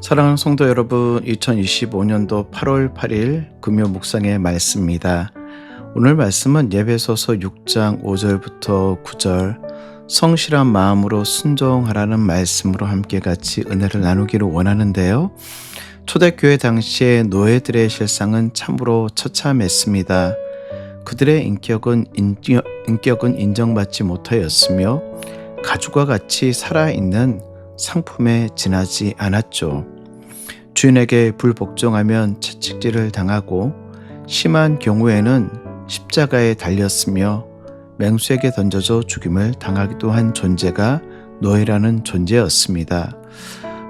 사랑하는 성도 여러분, 2025년도 8월 8일 금요 묵상의 말씀입니다. 오늘 말씀은 예배소서 6장 5절부터 9절 성실한 마음으로 순종하라는 말씀으로 함께 같이 은혜를 나누기를 원하는데요. 초대교회 당시의 노예들의 실상은 참으로 처참했습니다. 그들의 인격은 인격, 인격은 인정받지 못하였으며 가죽과 같이 살아있는 상품에 지나지 않았죠. 주인에게 불복종하면 채찍질을 당하고 심한 경우에는 십자가에 달렸으며 맹수에게 던져져 죽임을 당하기도 한 존재가 노예라는 존재였습니다.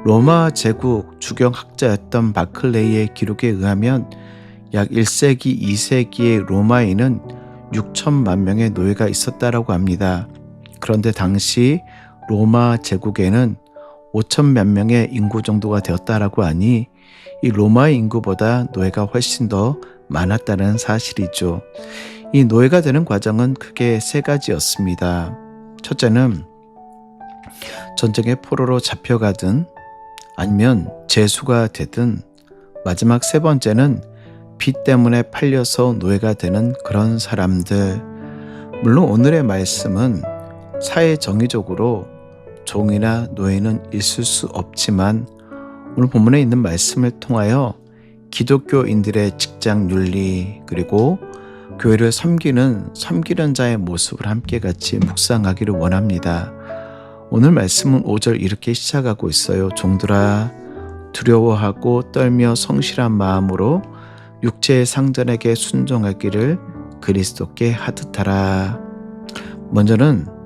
로마 제국 주경학자였던 바클레이의 기록에 의하면 약 1세기, 2세기의 로마에는 6천만 명의 노예가 있었다라고 합니다. 그런데 당시 로마 제국에는 5천 몇 명의 인구 정도가 되었다라고 하니 이 로마의 인구보다 노예가 훨씬 더 많았다는 사실이죠. 이 노예가 되는 과정은 크게 세 가지였습니다. 첫째는 전쟁의 포로로 잡혀가든 아니면 재수가 되든 마지막 세 번째는 빚 때문에 팔려서 노예가 되는 그런 사람들. 물론 오늘의 말씀은 사회 정의적으로 종이나 노예는 있을 수 없지만 오늘 본문에 있는 말씀을 통하여 기독교인들의 직장 윤리 그리고 교회를 섬기는 섬기는 자의 모습을 함께 같이 묵상하기를 원합니다. 오늘 말씀은 5절 이렇게 시작하고 있어요. 종들아 두려워하고 떨며 성실한 마음으로 육체의 상전에게 순종하기를 그리스도께 하듯하라. 먼저는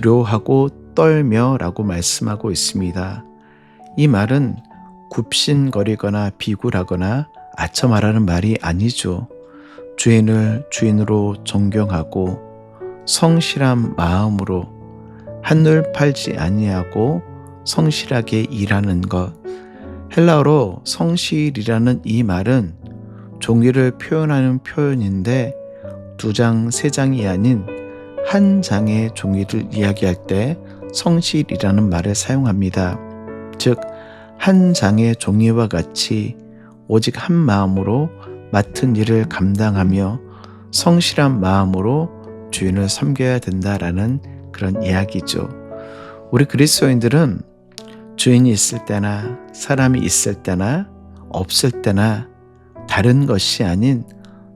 두려워하고 떨며 라고 말씀하고 있습니다. 이 말은 굽신거리거나 비굴하거나 말하는 말이 아니죠. 주인을 주인으로 존경하고 성실한 마음으로 한눈 팔지 아니하고 성실하게 일하는 것. 헬라어로 성실이라는 이 말은 종이를 표현하는 표현인데 두 장, 세 장이 아닌 한 장의 종이를 이야기할 때 성실이라는 말을 사용합니다. 즉, 한 장의 종이와 같이 오직 한 마음으로 맡은 일을 감당하며 성실한 마음으로 주인을 섬겨야 된다라는 그런 이야기죠. 우리 그리스도인들은 주인이 있을 때나 사람이 있을 때나 없을 때나 다른 것이 아닌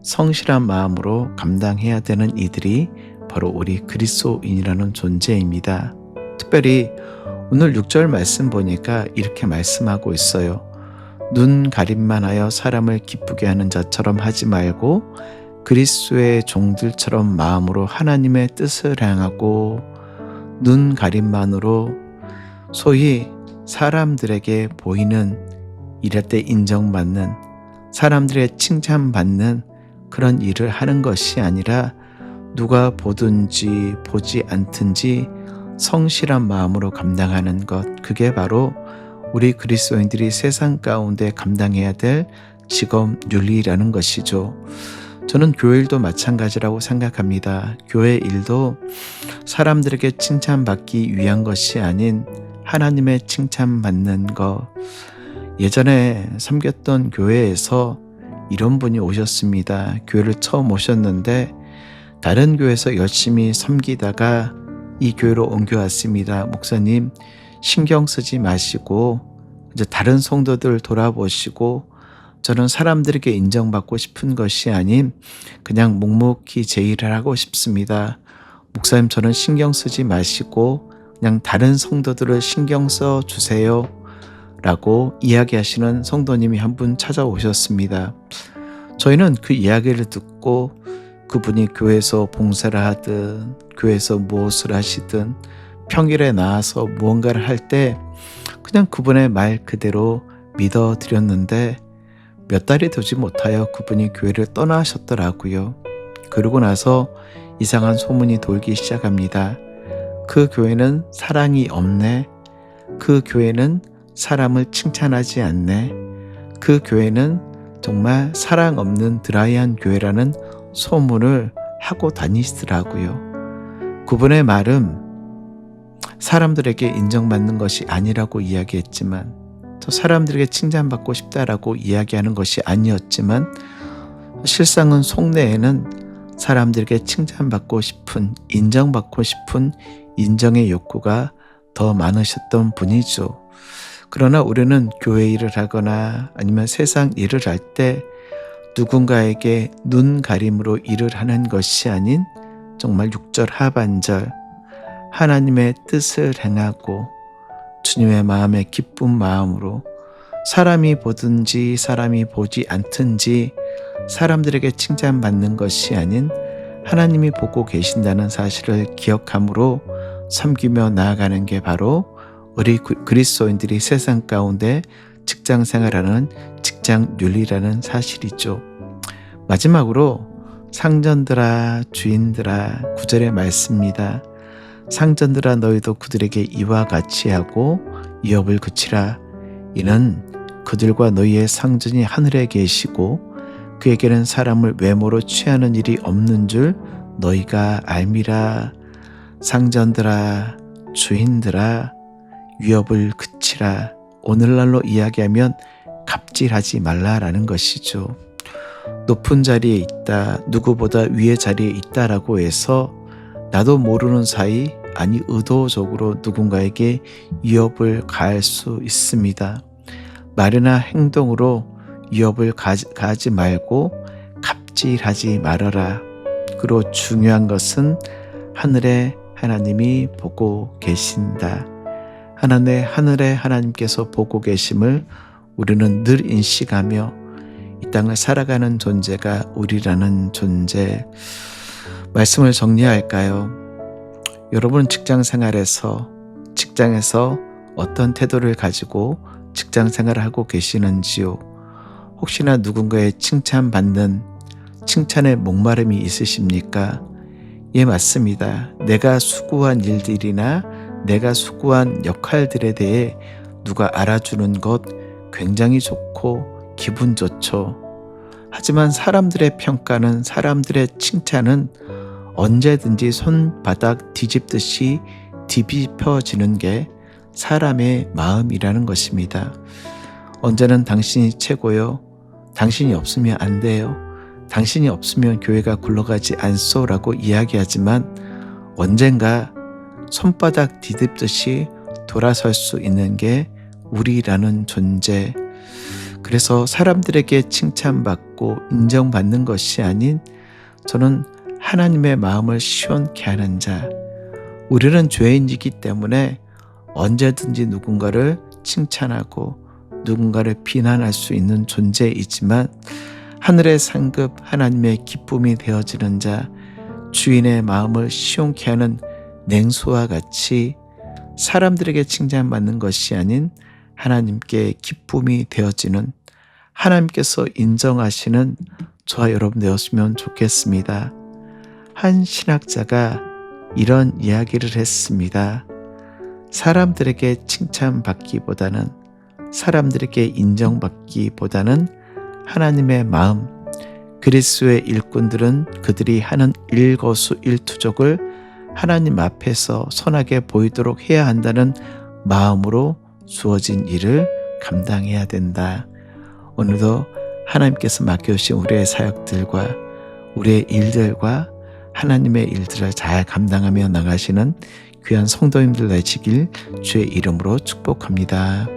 성실한 마음으로 감당해야 되는 이들이 바로 우리 그리스도인이라는 존재입니다. 특별히 오늘 6절 말씀 보니까 이렇게 말씀하고 있어요. 눈 가림만 하여 사람을 기쁘게 하는 자처럼 하지 말고 그리스도의 종들처럼 마음으로 하나님의 뜻을 향하고 눈 가림만으로 소위 사람들에게 보이는 일할 때 인정받는 사람들의 칭찬받는 그런 일을 하는 것이 아니라 누가 보든지 보지 않든지 성실한 마음으로 감당하는 것, 그게 바로 우리 그리스도인들이 세상 가운데 감당해야 될 직업 윤리라는 것이죠. 저는 교회 일도 마찬가지라고 생각합니다. 교회 일도 사람들에게 칭찬받기 위한 것이 아닌 하나님의 칭찬받는 것. 예전에 섬겼던 교회에서 이런 분이 오셨습니다. 교회를 처음 오셨는데 다른 교회에서 열심히 섬기다가 이 교회로 옮겨왔습니다. 목사님, 신경 쓰지 마시고, 이제 다른 성도들 돌아보시고, 저는 사람들에게 인정받고 싶은 것이 아닌 그냥 묵묵히 제 일을 하고 싶습니다. 목사님, 저는 신경 쓰지 마시고, 그냥 다른 성도들을 신경 써 주세요. 라고 이야기하시는 성도님이 한 분 찾아오셨습니다. 저희는 그 이야기를 듣고 그분이 교회에서 봉사를 하든 교회에서 무엇을 하시든 평일에 나와서 무언가를 할 때 그냥 그분의 말 그대로 믿어 드렸는데 몇 달이 되지 못하여 그분이 교회를 떠나셨더라고요. 그러고 나서 이상한 소문이 돌기 시작합니다. 그 교회는 사랑이 없네. 그 교회는 사람을 칭찬하지 않네. 그 교회는 정말 사랑 없는 드라이한 교회라는 소문을 하고 다니시더라고요. 그분의 말은 사람들에게 인정받는 것이 아니라고 이야기했지만 또 사람들에게 칭찬받고 싶다라고 이야기하는 것이 아니었지만 실상은 속내에는 사람들에게 칭찬받고 싶은 인정받고 싶은 인정의 욕구가 더 많으셨던 분이죠. 그러나 우리는 교회 일을 하거나 아니면 세상 일을 할 때 누군가에게 눈 가림으로 일을 하는 것이 아닌 정말 6절 하반절 하나님의 뜻을 행하고 주님의 마음에 기쁜 마음으로 사람이 보든지 사람이 보지 않든지 사람들에게 칭찬받는 것이 아닌 하나님이 보고 계신다는 사실을 기억함으로 섬기며 나아가는 게 바로 우리 그리스도인들이 세상 가운데 직장 생활하는 직장 윤리라는 사실이죠. 마지막으로 상전들아 주인들아 구절의 말씀입니다. 상전들아 너희도 그들에게 이와 같이 하고 이업을 그치라 이는 그들과 너희의 상전이 하늘에 계시고 그에게는 사람을 외모로 취하는 일이 없는 줄 너희가 알미라 상전들아 주인들아 위협을 그치라 오늘날로 이야기하면 갑질하지 말라라는 것이죠. 높은 자리에 있다, 누구보다 위의 자리에 있다라고 해서 나도 모르는 사이 아니 의도적으로 누군가에게 위협을 가할 수 있습니다. 말이나 행동으로 위협을 가지, 가지 말고 갑질하지 말아라. 그리고 중요한 것은 하늘에 하나님이 보고 계신다. 하나님의 하늘에 하나님께서 보고 계심을 우리는 늘 인식하며 이 땅을 살아가는 존재가 우리라는 존재. 말씀을 정리할까요? 여러분 직장 생활에서 직장에서 어떤 태도를 가지고 직장 생활을 하고 계시는지요? 혹시나 누군가의 칭찬받는 칭찬의 목마름이 있으십니까? 예, 맞습니다. 내가 수고한 일들이나 내가 수고한 역할들에 대해 누가 알아주는 것 굉장히 좋고 기분 좋죠. 하지만 사람들의 평가는 사람들의 칭찬은 언제든지 손바닥 뒤집듯이 뒤집혀지는 게 사람의 마음이라는 것입니다. 언제는 당신이 최고요. 당신이 없으면 안 돼요. 당신이 없으면 교회가 굴러가지 않소라고 이야기하지만 언젠가 손바닥 뒤집듯이 돌아설 수 있는 게 우리라는 존재. 그래서 사람들에게 칭찬받고 인정받는 것이 아닌 저는 하나님의 마음을 시원케 하는 자. 우리는 죄인이기 때문에 언제든지 누군가를 칭찬하고 누군가를 비난할 수 있는 존재이지만 하늘의 상급 하나님의 기쁨이 되어지는 자 주인의 마음을 시원케 하는 냉수와 같이 사람들에게 칭찬받는 것이 아닌 하나님께 기쁨이 되어지는 하나님께서 인정하시는 저와 여러분 되었으면 좋겠습니다. 한 신학자가 이런 이야기를 했습니다. 사람들에게 칭찬받기보다는 사람들에게 인정받기보다는 하나님의 마음, 그리스의 일꾼들은 그들이 하는 일거수 일투족을 하나님 앞에서 선하게 보이도록 해야 한다는 마음으로 주어진 일을 감당해야 된다. 오늘도 하나님께서 맡겨주신 우리의 사역들과 우리의 일들과 하나님의 일들을 잘 감당하며 나가시는 귀한 성도님들 되시길 주의 이름으로 축복합니다.